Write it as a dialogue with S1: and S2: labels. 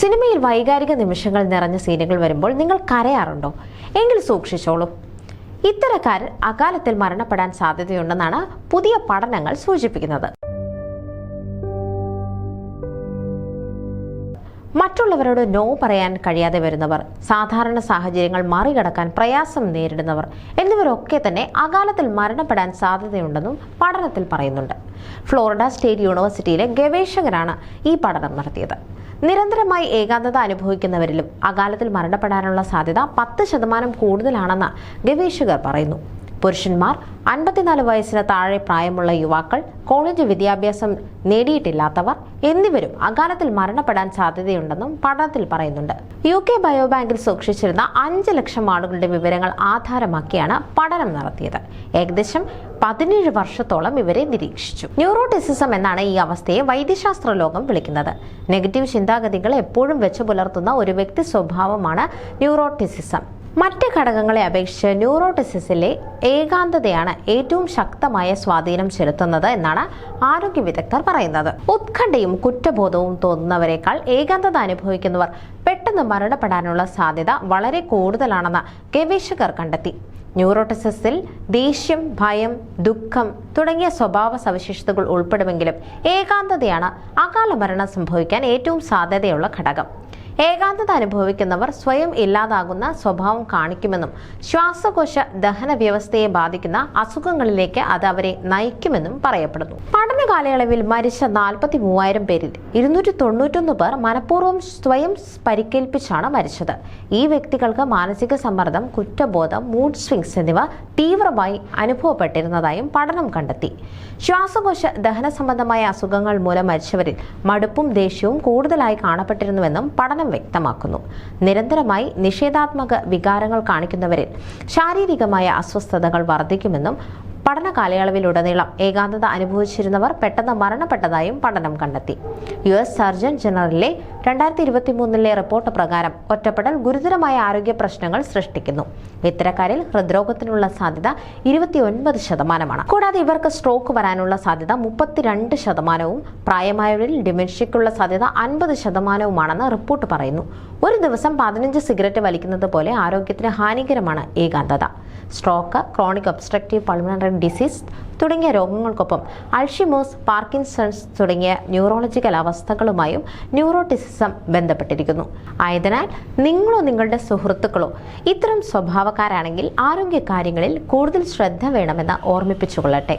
S1: സിനിമയിൽ വൈകാരിക നിമിഷങ്ങൾ നിറഞ്ഞ സീനുകൾ വരുമ്പോൾ നിങ്ങൾ കരയാറുണ്ടോ? എങ്കിൽ സൂക്ഷിച്ചോളൂ. ഇത്തരക്കാരൻ അകാലത്തിൽ മരണപ്പെടാൻ സാധ്യതയുണ്ടെന്നാണ് പുതിയ പഠനങ്ങൾ സൂചിപ്പിക്കുന്നത്. മറ്റുള്ളവരോട് നോ പറയാൻ കഴിയാതെ വരുന്നവർ സാധാരണ സാഹചര്യങ്ങൾ മറികടക്കാൻ പ്രയാസം നേരിടുന്നവർ എന്നിവരൊക്കെ തന്നെ അകാലത്തിൽ മരണപ്പെടാൻ സാധ്യതയുണ്ടെന്നും പഠനത്തിൽ പറയുന്നുണ്ട്. ഫ്ലോറിഡ സ്റ്റേറ്റ് യൂണിവേഴ്സിറ്റിയിലെ ഗവേഷകരാണ് ഈ പഠനം നടത്തിയത്. നിരന്തരമായി ഏകാന്തത അനുഭവിക്കുന്നവരിലും അകാലത്തിൽ മരണപ്പെടാനുള്ള സാധ്യത പത്ത് ശതമാനം കൂടുതലാണെന്ന് ഗവേഷകർ പറയുന്നു. പുരുഷന്മാർ അൻപത്തിനാല് വയസ്സിന് താഴെ പ്രായമുള്ള യുവാക്കൾ കോളേജ് വിദ്യാഭ്യാസം നേടിയിട്ടില്ലാത്തവർ എന്നിവരും അകാലത്തിൽ മരണപ്പെടാൻ സാധ്യതയുണ്ടെന്നും പഠനത്തിൽ പറയുന്നുണ്ട്. യു കെ ബയോബാങ്കിൽ സൂക്ഷിച്ചിരുന്ന അഞ്ച് ലക്ഷം ആളുകളുടെ വിവരങ്ങൾ ആധാരമാക്കിയാണ് പഠനം നടത്തിയത്. ഏകദേശം പതിനേഴ് വർഷത്തോളം ഇവരെ നിരീക്ഷിച്ചു. ന്യൂറോട്ടിസിസം എന്നാണ് ഈ അവസ്ഥയെ വൈദ്യശാസ്ത്ര ലോകം വിളിക്കുന്നത്. നെഗറ്റീവ് ചിന്താഗതികൾ എപ്പോഴും വെച്ചു പുലർത്തുന്ന ഒരു വ്യക്തി സ്വഭാവമാണ് ന്യൂറോട്ടിസിസം. മറ്റ് ഘടകങ്ങളെ അപേക്ഷിച്ച് ന്യൂറോട്ടിസിസിലെ ഏകാന്തതയാണ് ഏറ്റവും ശക്തമായ സ്വാധീനം ചെലുത്തുന്നത് എന്നാണ് ആരോഗ്യ വിദഗ്ധർ പറയുന്നത്. ഉത്കണ്ഠയും കുറ്റബോധവും തോന്നുന്നവരെക്കാൾ ഏകാന്തത അനുഭവിക്കുന്നവർ പെട്ടെന്ന് മരണപ്പെടാനുള്ള സാധ്യത വളരെ കൂടുതലാണെന്ന് ഗവേഷകർ കണ്ടെത്തി. ന്യൂറോട്ടിസിസിൽ ദേഷ്യം ഭയം ദുഃഖം തുടങ്ങിയ സ്വഭാവ സവിശേഷതകൾ ഉൾപ്പെടുമെങ്കിലും ഏകാന്തതയാണ് അകാല മരണം സംഭവിക്കാൻ ഏറ്റവും സാധ്യതയുള്ള ഘടകം. ഏകാന്തത അനുഭവിക്കുന്നവർ സ്വയം ഇല്ലാതാകുന്ന സ്വഭാവം കാണിക്കുമെന്നും ശ്വാസകോശ ദഹന വ്യവസ്ഥയെ ബാധിക്കുന്ന അസുഖങ്ങളിലേക്ക് അത് അവരെ നയിക്കുമെന്നും പറയപ്പെടുന്നു. പഠന കാലയളവിൽ മരിച്ച നാൽപ്പത്തി മൂവായിരം പേരിൽ ഇരുന്നൂറ്റി തൊണ്ണൂറ്റൊന്ന് പേർ മനഃപൂർവം സ്വയം പരിക്കേൽപ്പിച്ചാണ് മരിച്ചത്. ഈ വ്യക്തികൾക്ക് മാനസിക സമ്മർദ്ദം കുറ്റബോധം മൂഡ് സ്വിങ്സ് എന്നിവ തീവ്രമായി അനുഭവപ്പെട്ടിരുന്നതായും പഠനം കണ്ടെത്തി. ശ്വാസകോശ ദഹന സംബന്ധമായ അസുഖങ്ങൾ മൂലം മരിച്ചവരിൽ മടുപ്പും ദേഷ്യവും കൂടുതലായി കാണപ്പെട്ടിരുന്നുവെന്നും പഠനം വ്യക്തമാക്കുന്നു. നിരന്തരമായി നിഷേധാത്മക വികാരങ്ങൾ കാണിക്കുന്നവരിൽ ശാരീരികമായ അസ്വസ്ഥതകൾ വർദ്ധിക്കുമെന്നും പഠന കാലയളവിലുടനീളം ഏകാന്തത അനുഭവിച്ചിരുന്നവർ പെട്ടെന്ന് മരണപ്പെട്ടതായും പഠനം കണ്ടെത്തി. യു എസ് സർജൻ ജനറലിലെ രണ്ടായിരത്തി ഇരുപത്തി മൂന്നിലെ റിപ്പോർട്ട് പ്രകാരം ഒറ്റപ്പെടൽ ഗുരുതരമായ ആരോഗ്യ പ്രശ്നങ്ങൾ സൃഷ്ടിക്കുന്നു. ഇത്തരക്കാരിൽ ഹൃദ്രോഗത്തിനുള്ള സാധ്യത ഇരുപത്തിയൊൻപത് ശതമാനമാണ്. കൂടാതെ ഇവർക്ക് സ്ട്രോക്ക് വരാനുള്ള സാധ്യത മുപ്പത്തിരണ്ട് ശതമാനവും പ്രായമായവരിൽ ഡിമെൻഷ്യയ്ക്കുള്ള സാധ്യത അൻപത് ശതമാനവുമാണെന്ന് റിപ്പോർട്ട് പറയുന്നു. ഒരു ദിവസം പതിനഞ്ച് സിഗരറ്റ് വലിക്കുന്നത് പോലെ ആരോഗ്യത്തിന് ഹാനികരമാണ് ഏകാന്തത. Stroke chronic obstructive pulmonary disease തുടങ്ങിയ രോഗങ്ങൾക്കൊപ്പം അൾഷിമോസ് പാർക്കിൻസൺസ് തുടങ്ങിയ ന്യൂറോളജിക്കൽ അവസ്ഥകളുമായും ന്യൂറോട്ടിസിസം ബന്ധപ്പെട്ടിരിക്കുന്നു. ആയതിനാൽ നിങ്ങളോ നിങ്ങളുടെ സുഹൃത്തുക്കളോ ഇത്തരം സ്വഭാവക്കാരാണെങ്കിൽ ആരോഗ്യ കാര്യങ്ങളിൽ കൂടുതൽ ശ്രദ്ധ വേണമെന്ന് ഓർമ്മിപ്പിച്ചുകൊള്ളട്ടെ.